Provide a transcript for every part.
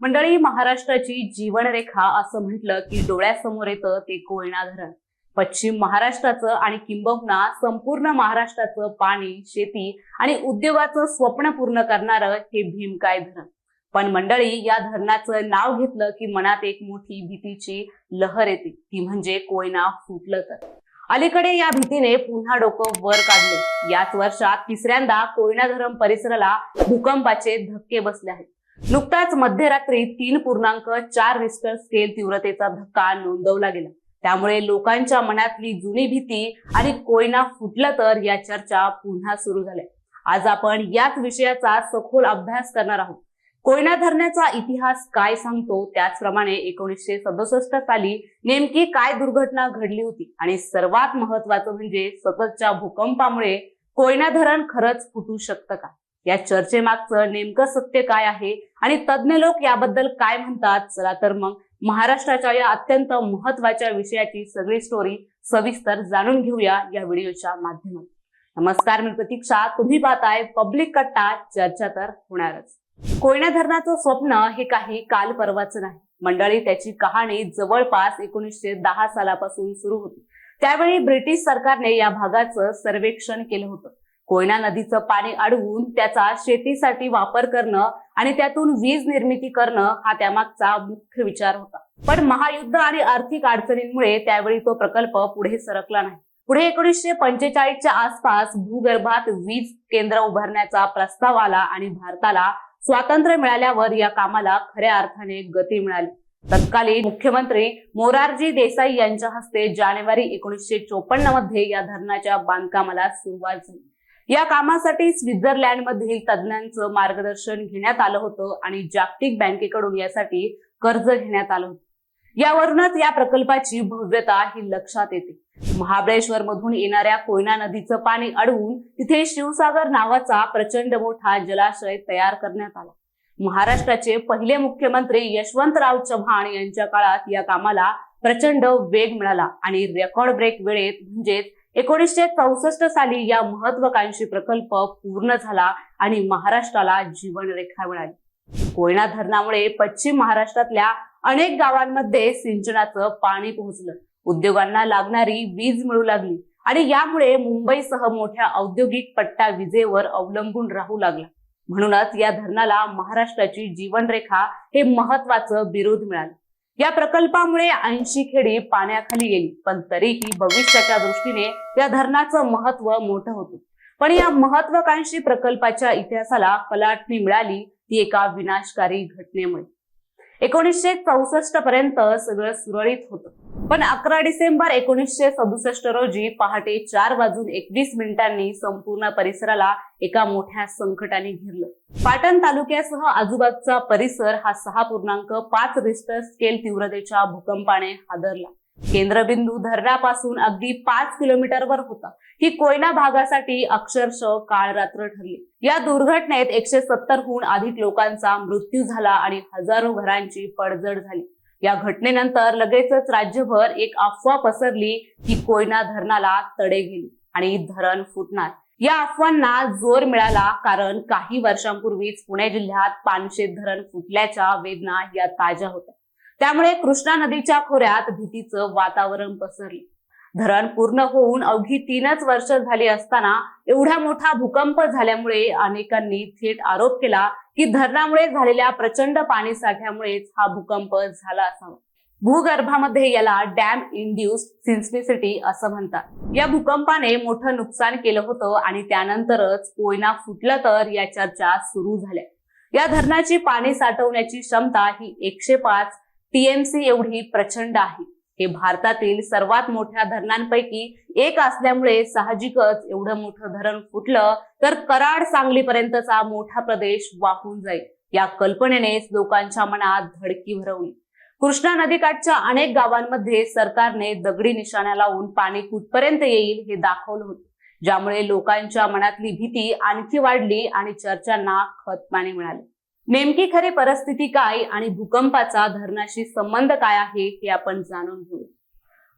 मंडळी महाराष्ट्राची जीवनरेखा असं म्हटलं की डोळ्यासमोर येतं ते कोयना धरण. पश्चिम महाराष्ट्राचं आणि किंबहुना संपूर्ण महाराष्ट्राचं पाणी शेती आणि उद्योगाचं स्वप्न पूर्ण करणारं हे भीमकाय धरण. पण मंडळी या धरणाचं नाव घेतलं की मनात एक मोठी भीतीची लहर येते. ती म्हणजे कोयना फुटलं तर. अलीकडे या भीतीने पुन्हा डोकं वर काढले. याच वर्षात तिसऱ्यांदा कोयना धरण परिसराला भूकंपाचे धक्के बसले आहेत. नुकताच मध्यरात्री तीन पूर्णांक चार रिस्टर स्केल तीव्रतेचा धक्का नोंदवला गेला. त्यामुळे लोकांच्या मनातली जुनी भीती आणि कोयना फुटलं तर या चर्चा पुन्हा सुरू झाल्या. आज आपण याच विषयाचा सखोल अभ्यास करणार आहोत. कोयना धरणाचा इतिहास काय सांगतो? त्याचप्रमाणे एकोणीसशे सदुसष्ट साली नेमकी काय दुर्घटना घडली होती? आणि सर्वात महत्वाचं म्हणजे सततच्या भूकंपामुळे कोयना धरण खरंच फुटू शकतं का? या चर्चेमागचं नेमकं सत्य काय आहे आणि तज्ज्ञ लोक याबद्दल काय म्हणतात? चला तर मग महाराष्ट्राच्या या अत्यंत महत्त्वाच्या विषयाची सगळी स्टोरी सविस्तर जाणून घेऊया या व्हिडिओच्या माध्यमातून. नमस्कार मी प्रतीक्षा. तुम्ही पाहताय पब्लिक कट्टा. चर्चा तर होणारच. कोयना धरणाचं स्वप्न हे काही काल परवाचं नाही. मंडळी त्याची कहाणी जवळपास एकोणीसशे दहा सालापासून सुरू होती. त्यावेळी ब्रिटिश सरकारने या भागाचं सर्वेक्षण केलं होतं. कोयना नदीचं पाणी अडवून त्याचा शेतीसाठी वापर करणं आणि त्यातून वीज निर्मिती करणं हा त्यामागचा मुख्य विचार होता. पण महायुद्ध आणि आर्थिक अडचणींमुळे त्यावेळी तो प्रकल्प पुढे सरकला नाही. पुढे एकोणीसशे पंचेचाळीसच्या आसपास भूगर्भात वीज केंद्र उभारण्याचा प्रस्ताव आला आणि भारताला स्वातंत्र्य मिळाल्यावर या कामाला खऱ्या अर्थाने गती मिळाली. तत्कालीन मुख्यमंत्री मोरारजी देसाई यांच्या हस्ते जानेवारी एकोणीसशे चोपन्नमध्ये या धरणाच्या बांधकामाला सुरुवात झाली. या कामासाठी स्वित्झर्लंड मधील तज्ज्ञांचं मार्गदर्शन घेण्यात आलं होतं आणि जागतिक बँकेकडून यासाठी कर्ज घेण्यात आलं होतं. यावरूनच या प्रकल्पाची भव्यता ही लक्षात येते. महाबळेश्वर मधून येणाऱ्या कोयना नदीचं पाणी अडवून तिथे शिवसागर नावाचा प्रचंड मोठा जलाशय तयार करण्यात आला. महाराष्ट्राचे पहिले मुख्यमंत्री यशवंतराव चव्हाण यांच्या काळात या कामाला प्रचंड वेग मिळाला आणि रेकॉर्ड ब्रेक वेळेत म्हणजेच एकोणीसशे चौसष्ट साली या महत्वाकांक्षी प्रकल्प पूर्ण झाला आणि महाराष्ट्राला जीवनरेखा मिळाली. कोयना धरणामुळे पश्चिम महाराष्ट्रातल्या अनेक गावांमध्ये सिंचनाचं पाणी पोहोचलं. उद्योगांना लागणारी वीज मिळू लागली आणि यामुळे मुंबईसह मोठ्या औद्योगिक पट्टा विजेवर अवलंबून राहू लागला. म्हणूनच या धरणाला महाराष्ट्राची जीवनरेखा हे महत्वाचं बिरुद मिळालं. या प्रकल्पामुळे ऐंशी खेडी पाण्याखाली गेली पण तरीही भविष्याच्या दृष्टीने या धरणाचं महत्त्व मोठं होतं. पण या महत्वाकांक्षी प्रकल्पाच्या इतिहासाला कलाटणी मिळाली ती एका विनाशकारी घटनेमुळे. एकोणीसशे चौसष्ट पर्यंत सगळं सुरळीत होतं. पण अकरा डिसेंबर एकोणीसशे सदुसष्ट रोजी पहाटे चार वाजून एकवीस मिनिटांनी संपूर्ण परिसराला एका मोठ्या संकटाने घेरलं. पाटण तालुक्यासह आजूबाजूचा परिसर हा सहा पूर्णांक पाच रिस्टर स्केल तीव्रतेच्या भूकंपाने हादरला. केंद्रबिंदू धरणापासून अगदी पाच किलोमीटरवर होता. ही कोयना भागासाठी अक्षरशः काळ रात्र ठरली. या दुर्घटनेत एकशे सत्तरहून अधिक लोकांचा मृत्यू झाला आणि हजारो घरांची पडझड झाली. या घटनेनंतर लगेचच राज्यभर एक अफवा पसरली की कोयना धरणाला तडे गेली आणि धरण फुटणार. या अफवांना जोर मिळाला कारण काही वर्षांपूर्वीच पुणे जिल्ह्यात पानशेत धरण फुटल्याच्या वेदना या ताज्या होत्या. त्यामुळे कृष्णा नदीच्या खोऱ्यात भीतीचं वातावरण पसरले. धरण पूर्ण होऊन अवघी तीनच वर्ष झाली असताना एवढा मोठा भूकंप झाल्यामुळे अनेकांनी थेट आरोप केला की धरणामुळे झालेल्या प्रचंड पाणी साठ्यामुळेच हा भूकंप झाला असावा. भूगर्भामध्ये याला डॅम इंड्युस सिन्सिसिटी असं म्हणतात. या भूकंपाने मोठं नुकसान केलं होतं आणि त्यानंतरच कोयना फुटलं तर या चर्चा सुरू झाल्या. या धरणाची पाणी साठवण्याची क्षमता ही एकशे पाच टीएमसी एवढी प्रचंड आहे. हे भारतातील सर्वात मोठ्या धरणांपैकी एक असल्यामुळे साहजिकच एवढं मोठं धरण फुटलं तर कराड सांगलीपर्यंतचा मोठा प्रदेश वाहून जाईल या कल्पनेनेच लोकांच्या मनात धडकी भरवली. कृष्णा नदीकाठच्या अनेक गावांमध्ये सरकारने दगडी निशाणा लावून पाणी कुठपर्यंत येईल हे दाखवलं होतं ज्यामुळे लोकांच्या मनातली भीती आणखी वाढली आणि चर्चांना खतपाणी मिळाले. नेमकी खरी परिस्थिती काय आणि भूकंपाचा धरणाशी संबंध काय आहे हे आपण जाणून घेऊ.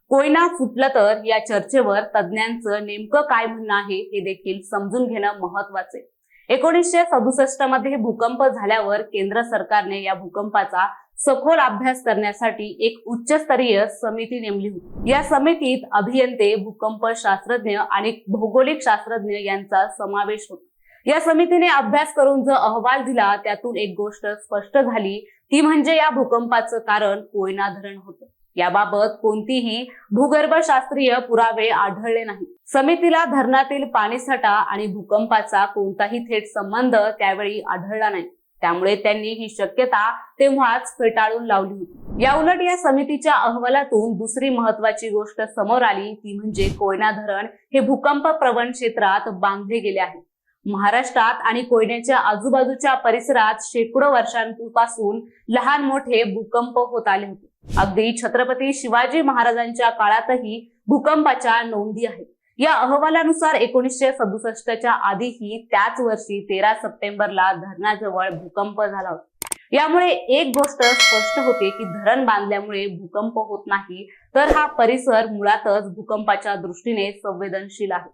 कोयना फुटलं तर या चर्चेवर तज्ज्ञांचं नेमकं काय म्हणणं आहे हे देखील समजून घेणं महत्त्वाचे. एकोणीसशे सदुसष्टमध्ये भूकंप झाल्यावर केंद्र सरकारने या भूकंपाचा सखोल अभ्यास करण्यासाठी एक उच्चस्तरीय समिती नेमली होती. या समितीत अभियंते भूकंप शास्त्रज्ञ आणि भौगोलिक शास्त्रज्ञ यांचा समावेश होता. या समितीने अभ्यास करून जो अहवाल दिला त्यातून एक गोष्ट स्पष्ट झाली. ती म्हणजे या भूकंपाचं कारण कोयना धरण होतं. याबाबत कोणतीही भूगर्भशास्त्रीय पुरावे आढळले नाही समितीला धरणातील पाणीसाठा आणि भूकंपाचा कोणताही थेट संबंध त्यावेळी आढळला नाही. त्यामुळे त्यांनी ही शक्यता तेव्हाच फेटाळून लावली होती. या उलट या समितीच्या अहवालातून दुसरी महत्वाची गोष्ट समोर आली. ती म्हणजे कोयना धरण हे भूकंप प्रवण क्षेत्रात बांधले गेले आहे. महाराष्ट्रात आणि कोयन्याच्या आजूबाजूच्या परिसरात शेकडो वर्षांपासून लहान मोठे भूकंप होत आले होते. अगदी छत्रपती शिवाजी महाराजांच्या काळातही भूकंपाच्या नोंदी आहेत. या अहवालानुसार एकोणीसशे सदुसष्टच्या आधीही त्याच वर्षी तेरा सप्टेंबरला धरणाजवळ भूकंप झाला होता. यामुळे एक गोष्ट स्पष्ट होते की धरण बांधल्यामुळे भूकंप होत नाही तर हा परिसर मुळातच भूकंपाच्या दृष्टीने संवेदनशील आहे.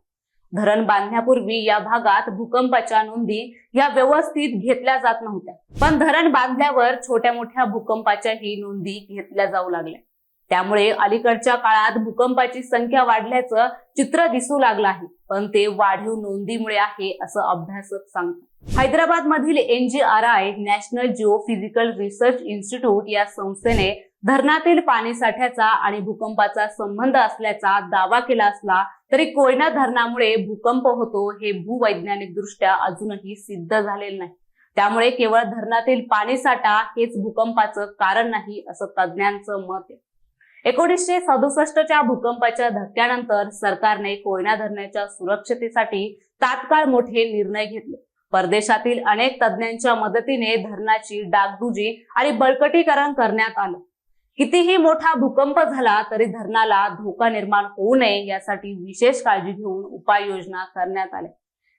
धरण बांधण्यापूर्वी या भागात भूकंपाच्या नोंदी या व्यवस्थित घेतल्या जात नव्हत्या. पण धरण बांधल्यावर छोट्या मोठ्या भूकंपाच्याही नोंदी घेतल्या जाऊ लागल्या. त्यामुळे अलीकडच्या काळात भूकंपाची संख्या वाढल्याचं चित्र दिसू लागलं आहे. पण ते वाढीव नोंदीमुळे आहे असं अभ्यासक सांगतात. हैदराबाद मधील NGRI national geophysical research institute या संस्थेने धरणातील पाणी साठ्याचा आणि भूकंपाचा संबंध असल्याचा दावा केला असला तरी कोयना धरणामुळे भूकंप होतो हे भूवैज्ञानिक दृष्ट्या अजूनही सिद्ध झालेलं नाही. त्यामुळे केवळ धरणातील पाणी साठा हेच भूकंपाचं कारण नाही असं तज्ज्ञांचं मत आहे. एकोणीसशे सदुसष्टच्या भूकंपाच्या धक्क्यानंतर सरकारने कोयना धरणाच्या सुरक्षतेसाठी तात्काळ मोठे निर्णय घेतले. परदेशातील अनेक तज्ज्ञांच्या मदतीने धरणाची डागडुजी आणि बळकटीकरण करण्यात आलं. कितीही मोठा भूकंप झाला तरी धरणाला धोका निर्माण होऊ नये यासाठी विशेष काळजी घेऊन उपाययोजना करण्यात आल्या.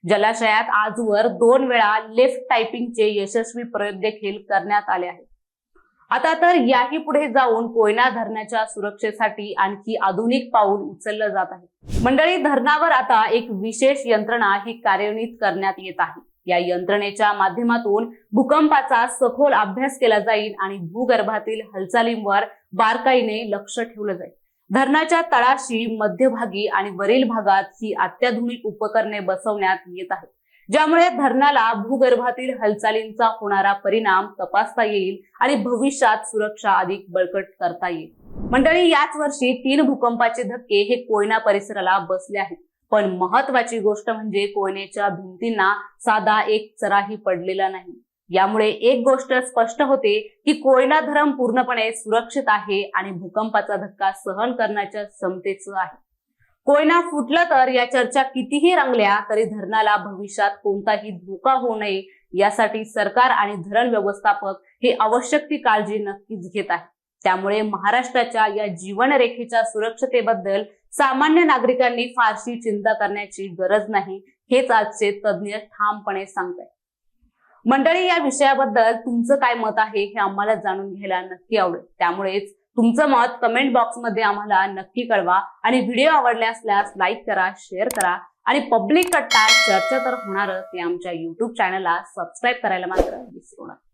जलाशयात आजवर दोन वेळा लिफ्ट टायपिंगचे यशस्वी प्रयोग देखील करण्यात आले आहेत. आता तर याही पुढे जाऊन कोयना धरणाच्या सुरक्षेसाठी आणखी आधुनिक पाऊल उचललं जात आहे. मंडळी धरणावर आता एक विशेष यंत्रणा ही कार्यान्वित करण्यात येत आहे. या यंत्रणेच्या माध्यमातून भूकंपाचा सखोल अभ्यास केला जाईल आणि भूगर्भातील हालचालींवर बारकाईने लक्ष ठेवलं जाईल. धरणाच्या तळाशी मध्यभागी आणि वरील भागात ही अत्याधुनिक उपकरणे बसवण्यात येत आहेत. ज्यामुळे धरणाला भूगर्भातील हालचालींचा होणारा परिणाम तपासता येईल आणि भविष्यात सुरक्षा अधिक बळकट करता येईल. मंडळी याच वर्षी तीन भूकंपाचे धक्के हे कोयना परिसराला बसले आहेत. पण महत्वाची गोष्ट म्हणजे कोयनेच्या भिंतींना साधा एक चराही पडलेला नाही. यामुळे एक गोष्ट स्पष्ट होते की कोयना धरण पूर्णपणे सुरक्षित आहे आणि भूकंपाचा धक्का सहन करण्याच्या क्षमतेचं आहे. कोयना फुटलं तर या चर्चा कितीही रंगल्या तरी धरणाला भविष्यात कोणताही धोका होऊ नये यासाठी सरकार आणि धरण व्यवस्थापक हे आवश्यक ती काळजी नक्कीच घेत आहे त्यामुळे महाराष्ट्राच्या या जीवनरेखेच्या सुरक्षतेबद्दल सामान्य नागरिकांनी फारशी चिंता करण्याची गरज नाही हेच आजचे तज्ज्ञ ठामपणे सांगतात मंडळी या विषयाबद्दल तुमचं काय मत आहे हे आम्हाला जाणून घ्यायला नक्की आवडेल. त्यामुळेच तुमचं मत कमेंट बॉक्समध्ये आम्हाला नक्की कळवा आणि व्हिडिओ आवडले असल्यास लाईक करा शेअर करा आणि पब्लिक कट्टा चर्चा तर होणारच. ते आमच्या युट्यूब चॅनलला सबस्क्राईब करायला मात्र विसरू नका.